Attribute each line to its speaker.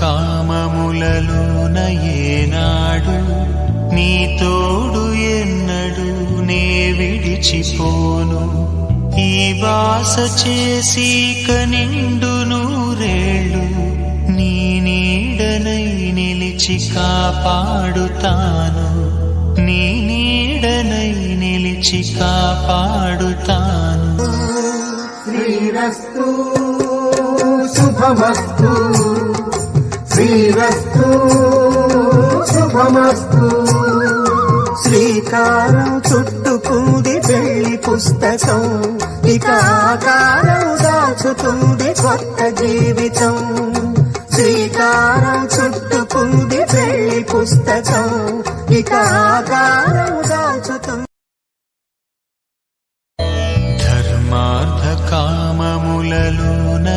Speaker 1: కామములలోన ఏనాడు నీ తోడు ఎన్నడు నే విడిచిపోను. ఈ వాస చేసి కనిండు నూరేళ్ళు. నీ నీడనై నిలిచి కాపాడుతాను. నీ నీడనై నిలిచి కాపాడుతాను.
Speaker 2: శ్రీరస్తు శుభమస్తు. శ్రీరస్తు శుభమస్తు. శ్రీకారం చుట్టుకుంది పెళ్ళి పుస్తకం. ఇక ఆకారం దాచుతుంది కొత్త జీవితం. శ్రీకారం చుట్టుకుంది పెళ్ళి పుస్తకం. ఇక ఆకారం దాచుతుంది.
Speaker 1: ధర్మార్థ కామములలోన